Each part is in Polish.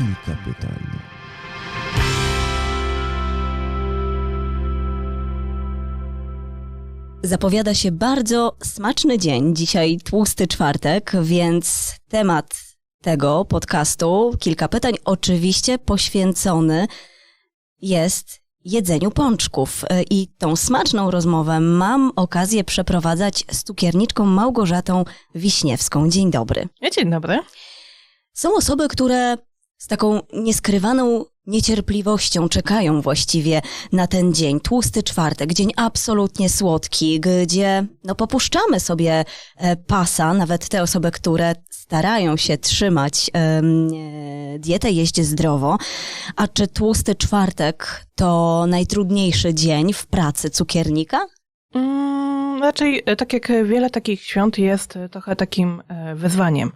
kilka pytań. Zapowiada się bardzo smaczny dzień. Dzisiaj tłusty czwartek, więc temat tego podcastu, kilka pytań, oczywiście poświęcony jest jedzeniu pączków. I tą smaczną rozmowę mam okazję przeprowadzać z cukierniczką Małgorzatą Wiśniewską. Dzień dobry. Dzień dobry. Są osoby, które z taką nieskrywaną niecierpliwością czekają właściwie na ten dzień, tłusty czwartek, dzień absolutnie słodki, gdzie no popuszczamy sobie e, pasa, nawet te osoby, które starają się trzymać e, dietę, jeść zdrowo. A czy tłusty czwartek to najtrudniejszy dzień w pracy cukiernika? Mm, raczej, e, tak jak wiele takich świąt, jest e, trochę takim e, wyzwaniem,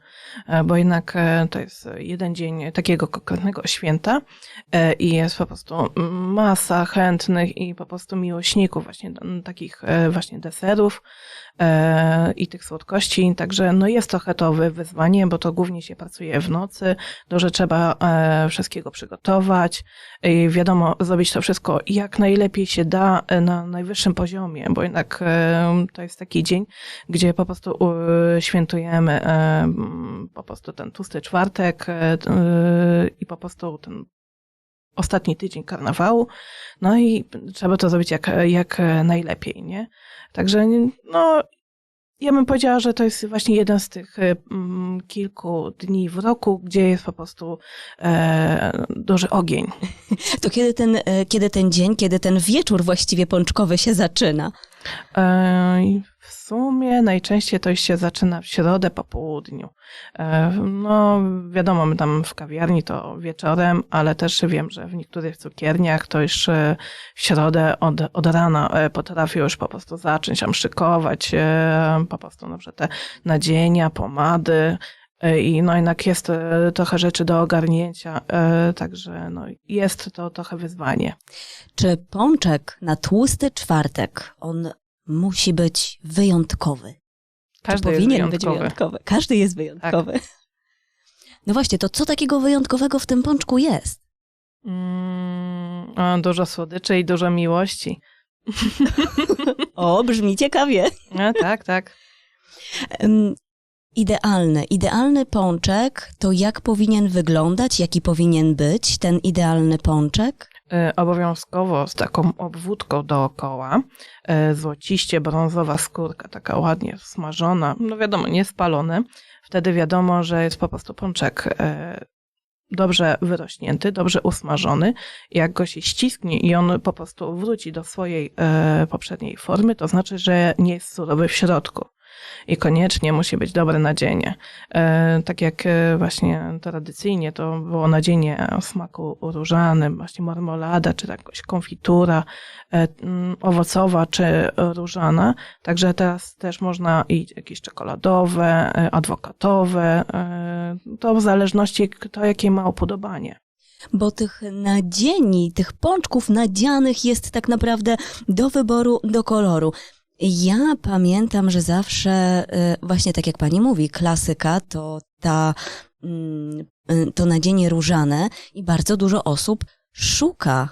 bo jednak to jest jeden dzień takiego konkretnego święta i jest po prostu masa chętnych i po prostu miłośników właśnie takich właśnie deserów i tych słodkości. Także no jest trochę to wy- wyzwanie, bo to głównie się pracuje w nocy, dużo trzeba e, wszystkiego przygotować i wiadomo, zrobić to wszystko jak najlepiej się da e, na najwyższym poziomie, bo jednak e, to jest taki dzień, gdzie po prostu e, świętujemy e, po prostu ten tłusty czwartek e, e, i po prostu ten ostatni tydzień karnawału, no i trzeba to zrobić jak, jak najlepiej, nie? Także, no, ja bym powiedziała, że to jest właśnie jeden z tych e, mm, kilku dni w roku, gdzie jest po prostu e, duży ogień. To kiedy ten, e, kiedy ten dzień, kiedy ten wieczór właściwie pączkowy się zaczyna? E, sumie najczęściej to się zaczyna w środę po południu. E, no, wiadomo, my tam w kawiarni to wieczorem, ale też wiem, że w niektórych cukierniach to już w środę od, od rana e, potrafią już po prostu zacząć tam szykować e, po prostu że te nadzienia, pomady. I no jednak jest trochę rzeczy do ogarnięcia, także no jest to trochę wyzwanie. Czy pączek na tłusty czwartek, on musi być wyjątkowy? Każdy powinien być wyjątkowy. wyjątkowy? Każdy jest wyjątkowy. No właśnie, to co takiego wyjątkowego w tym pączku jest? Mm, a, dużo słodyczy i dużo miłości. O, brzmi ciekawie. No, tak, tak. Idealny, idealny pączek to jak powinien wyglądać, jaki powinien być ten idealny pączek? E, Obowiązkowo z taką obwódką dookoła, e, złociście brązowa skórka, taka ładnie smażona, no wiadomo, nie spalony. Wtedy wiadomo, że jest po prostu pączek e, dobrze wyrośnięty, dobrze usmażony. Jak go się ścisknie i on po prostu wróci do swojej poprzedniej formy, to znaczy, że nie jest surowy w środku. I koniecznie musi być dobre nadzienie. E, tak jak e, właśnie tradycyjnie to było nadzienie o smaku różanym, właśnie marmolada, czy jakoś konfitura e, owocowa, czy różana. Także teraz też można i jakieś czekoladowe, adwokatowe, to w zależności kto jakie ma upodobanie. Bo tych nadzieni, tych pączków nadzianych jest tak naprawdę do wyboru, do koloru. Ja pamiętam, że zawsze, y, właśnie tak jak pani mówi, klasyka to ta, mm, y, to nadzienie różane i bardzo dużo osób szuka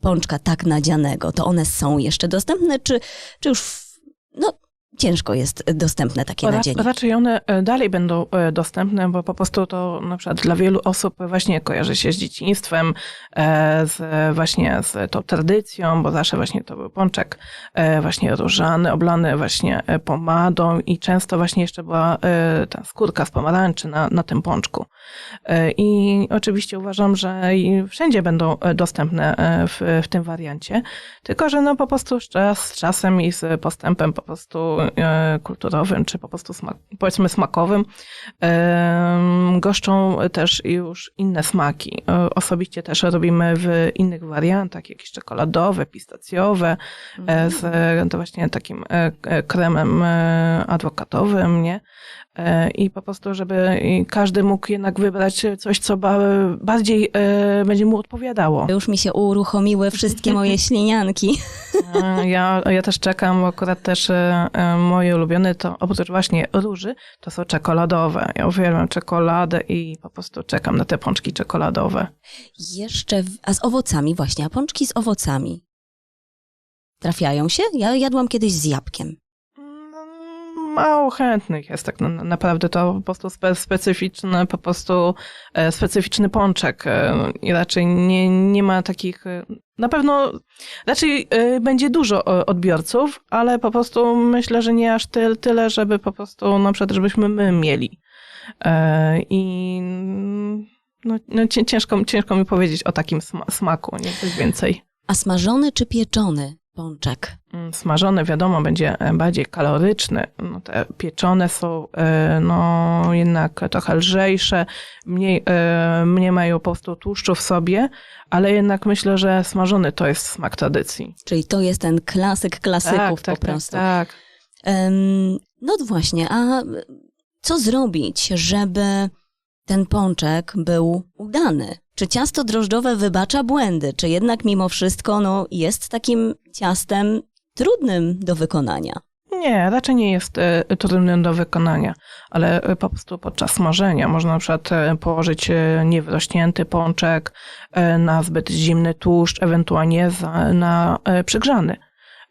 pączka tak nadzianego. To one są jeszcze dostępne, czy, czy już, w, no, ciężko jest dostępne takie Ra- nadzienie? Raczej one e, dalej będą e, dostępne, bo po prostu to na przykład dla wielu osób właśnie kojarzy się z dzieciństwem, e, z właśnie z tą tradycją, bo zawsze właśnie to był pączek właśnie różany, oblany właśnie pomadą i często właśnie jeszcze była ta skórka z pomarańczy na, na tym pączku. I oczywiście uważam, że wszędzie będą dostępne w, w tym wariancie, tylko że no po prostu z, czas, z czasem i z postępem po prostu kulturowym, czy po prostu smak, powiedzmy smakowym, goszczą też już inne smaki. E, Osobiście też robimy w innych wariantach, jakieś czekoladowe, pistacjowe, e, z e, to właśnie takim e, e, kremem e, adwokatowym, nie? E, I po prostu, żeby każdy mógł jednak wybrać coś, co ba, bardziej e, będzie mu odpowiadało. Już mi się uruchomiły wszystkie moje ślinianki. E, Ja, ja też czekam, bo akurat też e, e, moje ulubione to oprócz właśnie róży, to są czekoladowe. Ja uwielbiam czekoladę i po prostu czekam na te pączki czekoladowe. Jeszcze, w, a z owocami właśnie, a pączki z owocami trafiają się? Ja jadłam kiedyś z jabłkiem. Mało chętnych jest tak na- na- naprawdę to po prostu spe, specyficzny, po prostu e, specyficzny pączek e, i raczej nie, nie ma takich, e, na pewno raczej będzie dużo odbiorców, ale po prostu myślę, że nie aż tyle, żeby po prostu na przykład, żebyśmy my mieli. I no, no, cię- ciężko, ciężko mi powiedzieć o takim sma, smaku, nie coś więcej. A smażony czy pieczony pączek? Mm, Smażone, wiadomo, będzie e, bardziej kaloryczny. No, te pieczone są e, no, jednak trochę lżejsze, mniej, e, mniej mają po prostu tłuszczu w sobie, ale jednak myślę, że smażony to jest smak tradycji. Czyli to jest ten klasyk klasyków po prostu. Tak, tak. No właśnie, a co zrobić, żeby ten pączek był udany? Czy ciasto drożdżowe wybacza błędy? Czy jednak mimo wszystko no, jest takim ciastem trudnym do wykonania? Nie, raczej nie jest e, trudny do wykonania, ale e, po prostu podczas smażenia można na przykład e, położyć niewyrośnięty pączek na zbyt zimny tłuszcz, ewentualnie na przygrzany.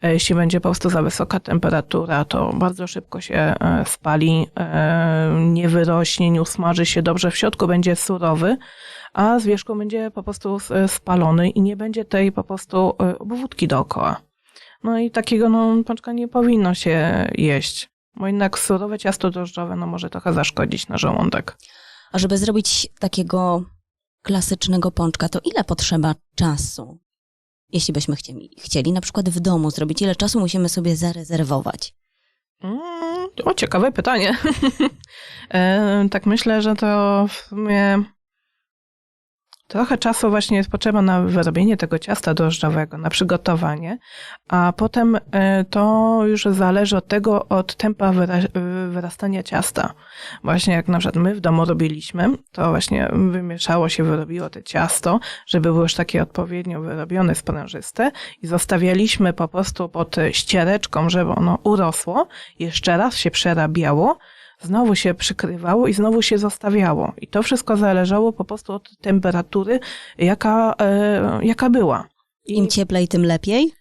Jeśli będzie po prostu za wysoka temperatura, to bardzo szybko się spali, nie wyrośnie, nie usmaży się dobrze, w środku będzie surowy, a z wierzchu będzie po prostu s- spalony i nie będzie tej po prostu e, obwódki dookoła. No i takiego no, pączka nie powinno się jeść, bo jednak surowe ciasto drożdżowe no, może trochę zaszkodzić na żołądek. A żeby zrobić takiego klasycznego pączka, to ile potrzeba czasu? Jeśli byśmy chcieli, chcieli na przykład w domu zrobić, ile czasu musimy sobie zarezerwować? Mm, o, ciekawe pytanie. e, tak myślę, że to w sumie trochę czasu właśnie jest potrzeba na wyrobienie tego ciasta drożdżowego, na przygotowanie, a potem e, to już zależy od tego, od tempa wyra- wyrastania ciasta. Właśnie jak na przykład my w domu robiliśmy, to właśnie wymieszało się, wyrobiło to ciasto, żeby było już takie odpowiednio wyrobione, sprężyste i zostawialiśmy po prostu pod ściereczką, żeby ono urosło, jeszcze raz się przerabiało, znowu się przykrywało i znowu się zostawiało. I to wszystko zależało po prostu od temperatury, jaka, e, jaka była. Im cieplej, tym lepiej?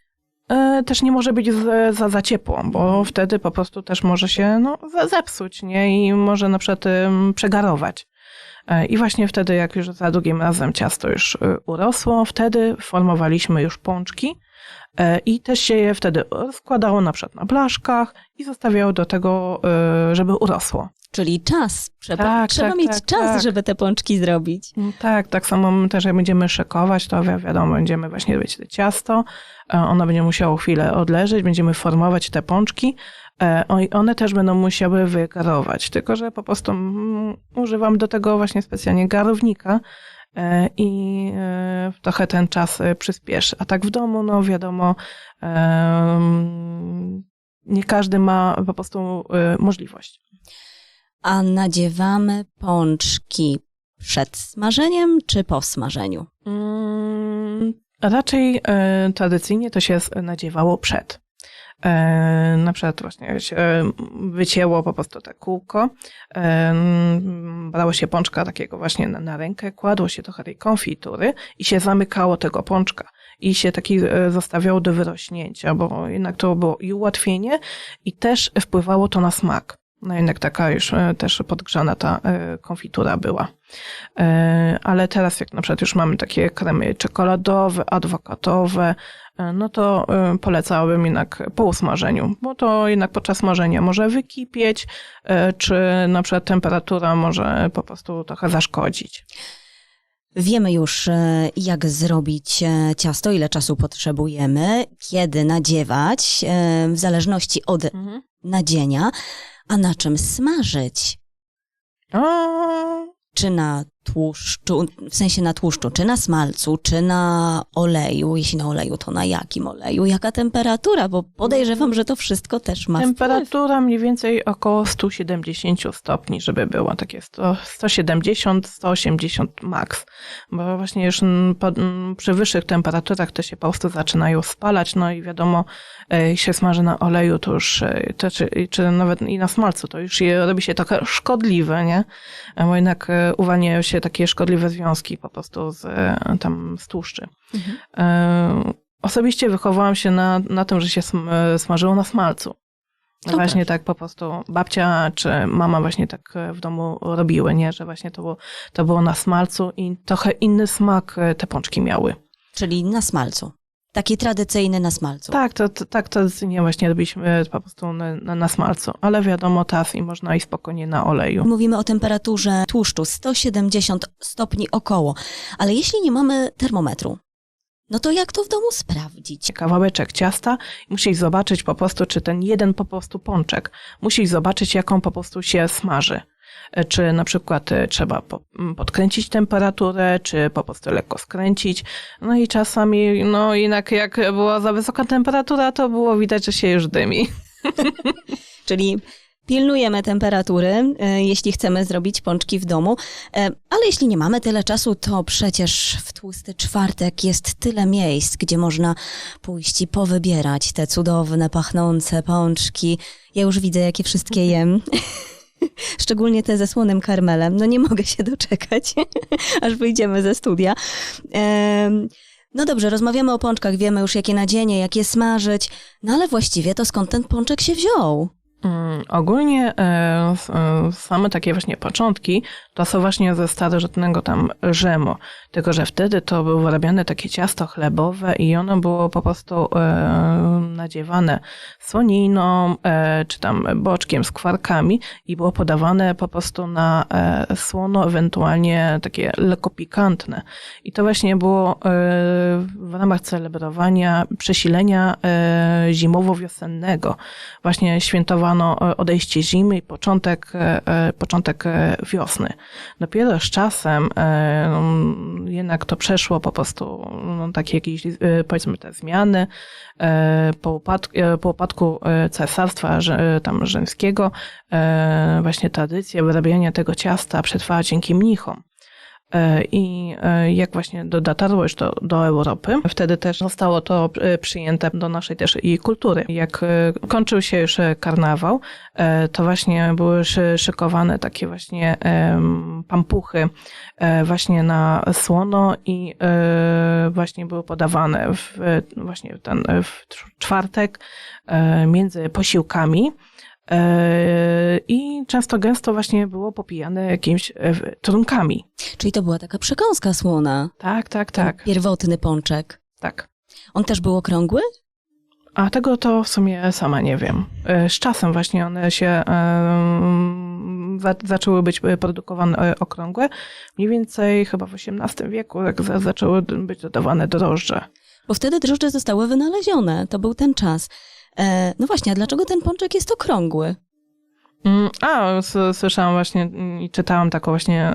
e, też nie może być za, za, za ciepło, bo wtedy po prostu też może się no, zepsuć, nie? I może na przykład przegarować. E, I właśnie wtedy, jak już za drugim razem ciasto już urosło, wtedy formowaliśmy już pączki i też się je wtedy składało na przykład na blaszkach i zostawiało do tego, e, żeby urosło. Czyli czas. Trzeba, Tak, trzeba tak, mieć tak, czas, tak. żeby te pączki zrobić. Mm, Tak, tak samo też jak będziemy szykować, to wi- wiadomo, będziemy właśnie robić to ciasto, e, ono będzie musiało chwilę odleżeć, będziemy formować te pączki, e, i one też będą musiały wygarować, tylko że po prostu mm, używam do tego właśnie specjalnie garownika e, i e, trochę ten czas e, przyspieszy. A tak w domu, no wiadomo, nie każdy ma po prostu e, możliwość. A nadziewamy pączki przed smażeniem czy po smażeniu? Mm, Raczej e, tradycyjnie to się nadziewało przed. E, na przykład właśnie się wycięło po prostu te kółko, e, brało się pączka takiego właśnie na, na rękę, kładło się trochę tej konfitury i się zamykało tego pączka i się taki e, zostawiało do wyrośnięcia, bo jednak to było i ułatwienie i też wpływało to na smak. No jednak taka już e, też podgrzana ta e, konfitura była. E, Ale teraz jak na przykład już mamy takie kremy czekoladowe, adwokatowe, no to polecałabym jednak po usmażeniu, bo to jednak podczas smażenia może wykipieć, czy na przykład temperatura może po prostu trochę zaszkodzić. Wiemy już, jak zrobić ciasto, ile czasu potrzebujemy, kiedy nadziewać, w zależności od nadzienia, a na czym smażyć. O, Czy na tłuszczu, w sensie na tłuszczu, czy na smalcu, czy na oleju? Jeśli na oleju, to na jakim oleju? Jaka temperatura? Bo podejrzewam, że to wszystko też ma wpływ. Temperatura mniej więcej około 170 stopni, żeby było takie 100, 170, 180 max. Bo właśnie już przy wyższych temperaturach to się po prostu zaczynają spalać, no i wiadomo, e, się smaży na oleju, to już, e, to, czy, czy nawet i na smalcu, to już robi się trochę szkodliwe, nie? E, Bo jednak uwalniają się takie szkodliwe związki po prostu z, e, tam z tłuszczy. Mhm. E, Osobiście wychowałam się na, na tym, że się e, smażyło na smalcu. Super. Właśnie tak po prostu babcia czy mama właśnie tak w domu robiły, nie? Że właśnie to było, to było na smalcu i trochę inny smak te pączki miały. Czyli na smalcu. Taki tradycyjny na smalcu. Tak, to, to, tak tradycyjnie właśnie robiliśmy po prostu na, na, na smalcu, ale wiadomo teraz i można i spokojnie na oleju. Mówimy o temperaturze tłuszczu 170 stopni około. Ale jeśli nie mamy termometru, no to jak to w domu sprawdzić? kawałeczek ciasta musisz zobaczyć po prostu, czy ten jeden po prostu pączek, musisz zobaczyć, jaką po prostu się smaży. E, Czy na przykład e, trzeba podkręcić temperaturę, czy po prostu lekko skręcić. No i czasami, no jednak jak była za wysoka temperatura, to było widać, że się już dymi. Czyli pilnujemy temperatury, e, jeśli chcemy zrobić pączki w domu. Ale jeśli nie mamy tyle czasu, to przecież w tłusty czwartek jest tyle miejsc, gdzie można pójść i powybierać te cudowne, pachnące pączki. Ja już widzę, jakie wszystkie jem. Szczególnie te ze słonym karmelem. No nie mogę się doczekać, aż wyjdziemy ze studia. No dobrze, rozmawiamy o pączkach, wiemy już jakie nadzienie, jak je smażyć, no ale właściwie to skąd ten pączek się wziął? Mm, Ogólnie e, e, same takie właśnie początki to są właśnie ze starożytnego tam Rzymu. Tylko, że wtedy to było wyrabiane takie ciasto chlebowe i ono było po prostu e, nadziewane słoniną, czy tam boczkiem z kwarkami i było podawane po prostu na słono, ewentualnie takie lekko pikantne. I to właśnie było w ramach celebrowania przesilenia zimowo-wiosennego. Właśnie świętowano e, odejście zimy i początek, e, e, początek wiosny. Dopiero z czasem mm, jednak to przeszło po prostu no, takie jakieś, powiedzmy, te zmiany. Po upadku, po upadku cesarstwa tam rzymskiego właśnie tradycja wyrabiania tego ciasta przetrwała dzięki mnichom. E, I e, jak właśnie do, dotarło już do, do Europy, wtedy też zostało to e, przyjęte do naszej też i kultury. Jak kończył się już karnawał, to właśnie były szy- szykowane takie właśnie pampuchy właśnie na słono i właśnie były podawane w, właśnie ten, w czwartek między posiłkami. E, I często gęsto właśnie było popijane jakimiś e, trunkami. Czyli to była taka przekąska słona. Tak, tak, ten tak, Pierwotny pączek. tak. On też był okrągły? A tego to w sumie sama nie wiem. E, Z czasem właśnie one się zaczęły być produkowane okrągłe. Mniej więcej chyba w XVIII wieku jak za, zaczęły być dodawane drożdże. Bo wtedy drożdże zostały wynalezione. To był ten czas. E, no właśnie, a dlaczego ten pączek jest okrągły? Mm, A, słyszałam właśnie i czytałam taką właśnie,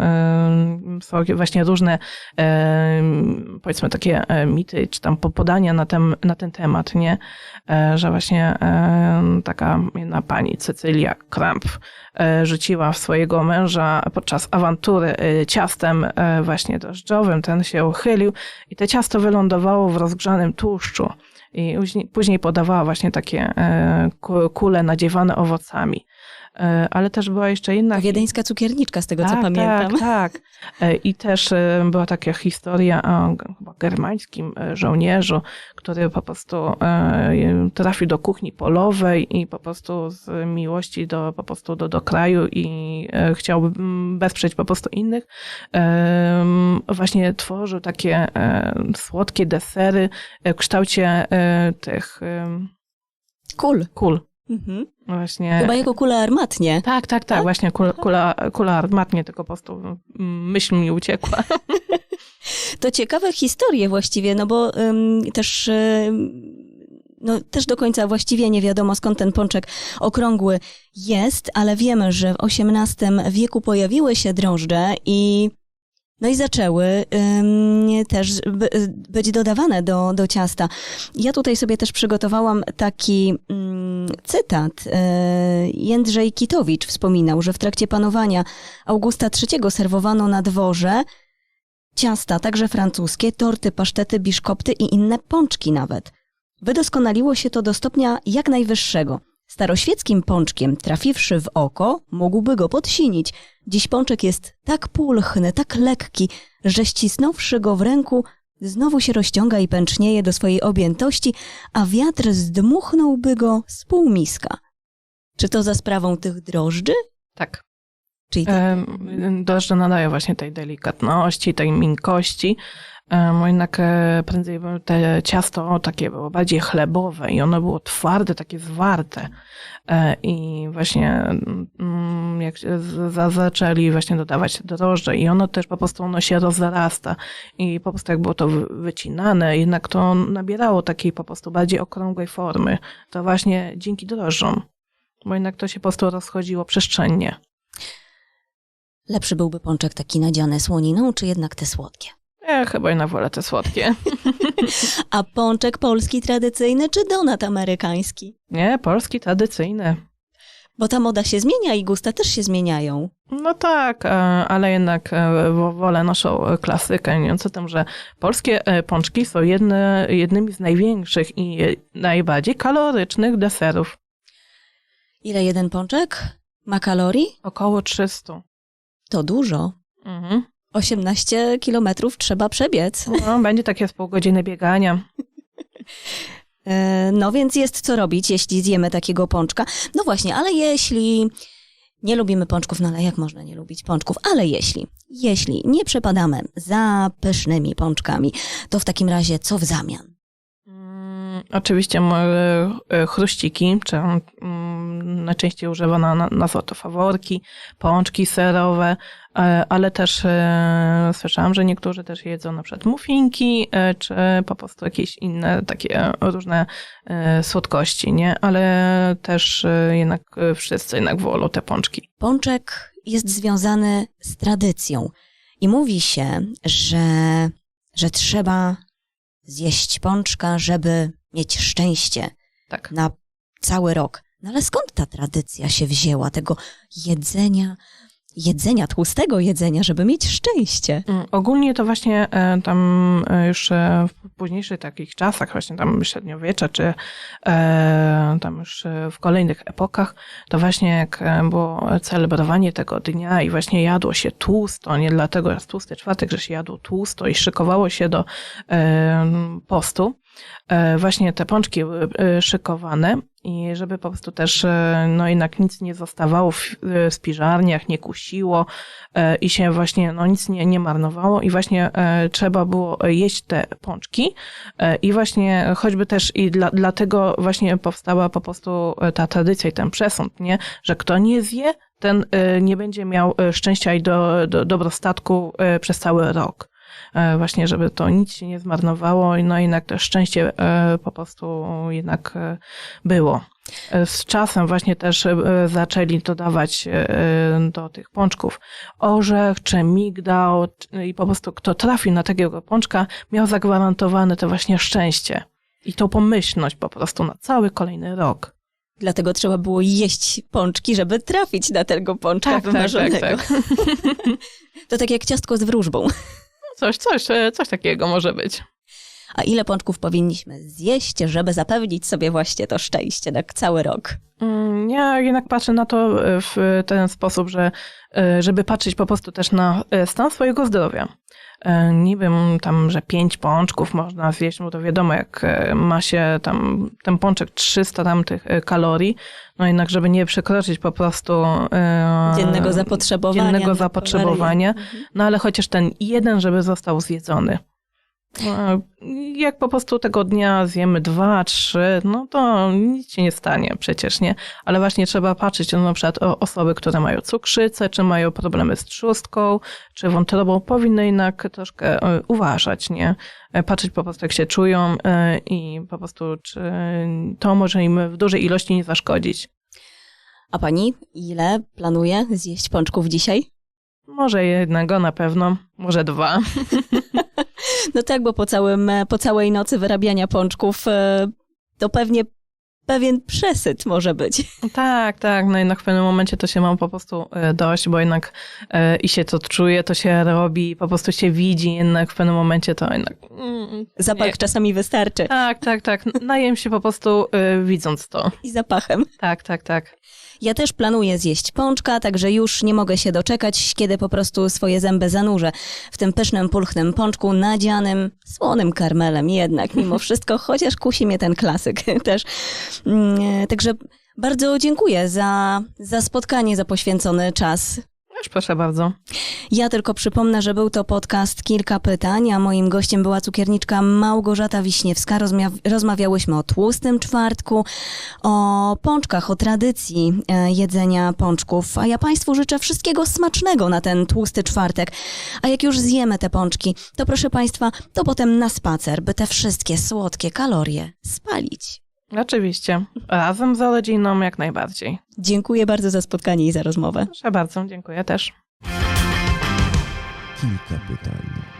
właśnie różne, powiedzmy takie e, mity, czy tam po- podania na ten, na ten temat, nie? E, Że właśnie taka jedna pani, Cecylia Kramp, rzuciła w swojego męża podczas awantury ciastem właśnie drożdżowym, ten się uchylił i to ciasto wylądowało w rozgrzanym tłuszczu. I później- podawała właśnie takie e, ku- kule nadziewane owocami. E, Ale też była jeszcze inna. Wiedeńska cukierniczka, z tego co tak, pamiętam. Tak, tak. I też e, była taka historia o chyba germańskim żołnierzu, który po prostu trafił do kuchni polowej i po prostu z miłości do, po prostu do, do kraju i chciał wesprzeć po prostu innych, właśnie tworzył takie słodkie desery w kształcie tych Kul. kul. Mhm. Właśnie. Chyba jako kule armatnie. Tak, tak, tak, właśnie kula, kula, kula armatnie, tylko po prostu myśl mi uciekła. To ciekawe historie właściwie, no bo ym, też... ym, no, też do końca właściwie nie wiadomo, skąd ten pączek okrągły jest, ale wiemy, że w XVIII wieku pojawiły się drożdże i No i zaczęły też by, być dodawane do, do ciasta. Ja tutaj sobie też przygotowałam taki cytat. Yy, Jędrzej Kitowicz wspominał, że w trakcie panowania Augusta III serwowano na dworze ciasta, także francuskie, torty, pasztety, biszkopty i inne pączki nawet. Wydoskonaliło się to do stopnia jak najwyższego. Staroświeckim pączkiem, trafiwszy w oko, mógłby go podsinić. Dziś pączek jest tak pulchny, tak lekki, że ścisnąwszy go w ręku, znowu się rozciąga i pęcznieje do swojej objętości, a wiatr zdmuchnąłby go z półmiska. Czy to za sprawą tych drożdży? Tak. Czyli Em, Drożdże nadaje właśnie tej delikatności, tej miękkości. Em, Jednak e, prędzej te ciasto takie było bardziej chlebowe i ono było twarde, takie zwarte. E, I właśnie mm, jak zaczęli właśnie dodawać drożdże i ono też po prostu ono się rozrasta i po prostu jak było to wy- wycinane, jednak to nabierało takiej po prostu bardziej okrągłej formy. To właśnie dzięki drożdżom. Bo jednak to się po prostu rozchodziło przestrzennie. lepszy byłby pączek taki nadziany słoniną, czy jednak te słodkie? Ja chyba jednak wolę te słodkie. A pączek polski tradycyjny, czy donat amerykański? Nie, polski tradycyjny. Bo ta moda się zmienia i gusta też się zmieniają. No tak, e, ale jednak e, wo- wolę naszą e, klasykę, mówiąc o tym, że polskie e, pączki są jedne, jednymi z największych i e, najbardziej kalorycznych deserów. Ile jeden pączek ma kalorii? Około 300. To dużo. Mhm. 18 kilometrów trzeba przebiec. No, będzie takie z pół godziny biegania. E, No więc jest co robić, jeśli zjemy takiego pączka. No właśnie, ale jeśli nie lubimy pączków, no ale jak można nie lubić pączków? Ale jeśli, jeśli nie przepadamy za pysznymi pączkami, to w takim razie co w zamian? Mm, Oczywiście e, chruściki, czy mm, najczęściej używana na- nazwa to faworki, pączki serowe, e, ale też e, słyszałam, że niektórzy też jedzą na przykład muffinki, e, czy po prostu jakieś inne takie różne słodkości, nie? Ale też jednak wszyscy jednak wolą te pączki. Pączek jest związany z tradycją i mówi się, że, że trzeba zjeść pączka, żeby mieć szczęście Tak. na cały rok. No ale skąd ta tradycja się wzięła, tego jedzenia, jedzenia, tłustego jedzenia, żeby mieć szczęście? Mm, Ogólnie to właśnie e, tam e, już e, w późniejszych takich czasach, właśnie tam średniowiecza, czy tam już w kolejnych epokach, to właśnie jak było celebrowanie tego dnia i właśnie jadło się tłusto, nie dlatego jest tłusty czwartek, że się jadło tłusto i szykowało się do postu, właśnie te pączki były szykowane i żeby po prostu też, e, no jednak nic nie zostawało w, w spiżarniach, nie kusiło e, i się właśnie, no nic nie, nie marnowało. I właśnie e, trzeba było jeść te pączki. E, i właśnie choćby też i dla, dlatego właśnie powstała po prostu e, ta tradycja i ten przesąd, nie, że kto nie zje, ten e, nie będzie miał e, szczęścia i do, do, dobrostatku e, przez cały rok. e, właśnie, żeby to nic się nie zmarnowało, no jednak to szczęście e, po prostu jednak e, było. E, Z czasem właśnie też e, zaczęli dodawać e, do tych pączków orzech czy migdał i po prostu kto trafi na takiego pączka miał zagwarantowane to właśnie szczęście i tą pomyślność po prostu na cały kolejny rok. Dlatego trzeba było jeść pączki, żeby trafić na tego pączka wymarzonego. tak. To tak jak ciastko z wróżbą. Coś, coś, e, coś takiego może być. A ile pączków powinniśmy zjeść, żeby zapewnić sobie właśnie to szczęście na cały rok? Mm, Ja jednak patrzę na to e, w ten sposób, że e, żeby patrzeć po prostu też na stan swojego zdrowia. E, Nie wiem, tam, że pięć pączków można zjeść, bo to wiadomo, jak e, ma się tam ten pączek 300 tam tych e, kalorii, no jednak, żeby nie przekroczyć po prostu Dziennego zapotrzebowania. dziennego zapotrzebowania, no ale chociaż ten jeden, żeby został zjedzony. Jak po prostu tego dnia zjemy dwa, trzy, no to nic się nie stanie przecież, nie? Ale właśnie trzeba patrzeć no, na przykład o osoby, które mają cukrzycę, czy mają problemy z trzustką, czy wątrobą, powinny jednak troszkę e, uważać, nie? E, Patrzeć po prostu, jak się czują e, i po prostu, czy to może im w dużej ilości nie zaszkodzić. A pani ile planuje zjeść pączków dzisiaj? Może jednego na pewno, może dwa. No tak, bo po, całym, e, po całej nocy wyrabiania pączków e, to pewnie pewien przesyt może być. Tak, tak. No jednak w pewnym momencie to się mam po prostu e, dość, bo jednak i się to czuje, to się robi, po prostu się widzi, jednak w pewnym momencie to jednak. mm, Zapach nie. czasami wystarczy. Tak, tak, tak. Najem się po prostu widząc to. I zapachem. Tak, tak, tak. Ja też planuję zjeść pączka, także już nie mogę się doczekać, kiedy po prostu swoje zęby zanurzę w tym pysznym, pulchnym pączku nadzianym słonym karmelem jednak mimo wszystko, chociaż kusi mnie ten klasyk też. Mm, e, Także bardzo dziękuję za, za spotkanie, za poświęcony czas. Proszę bardzo. Ja tylko przypomnę, że był to podcast Kilka Pytań, a moim gościem była cukierniczka Małgorzata Wiśniewska. Rozmia- rozmawiałyśmy o tłustym czwartku, o pączkach, o tradycji e, jedzenia pączków. A ja Państwu życzę wszystkiego smacznego na ten tłusty czwartek. A jak już zjemy te pączki, to proszę Państwa, to potem na spacer, by te wszystkie słodkie kalorie spalić. Oczywiście. Razem z rodziną jak najbardziej. Dziękuję bardzo za spotkanie i za rozmowę. Proszę bardzo, dziękuję też. Kilka pytań.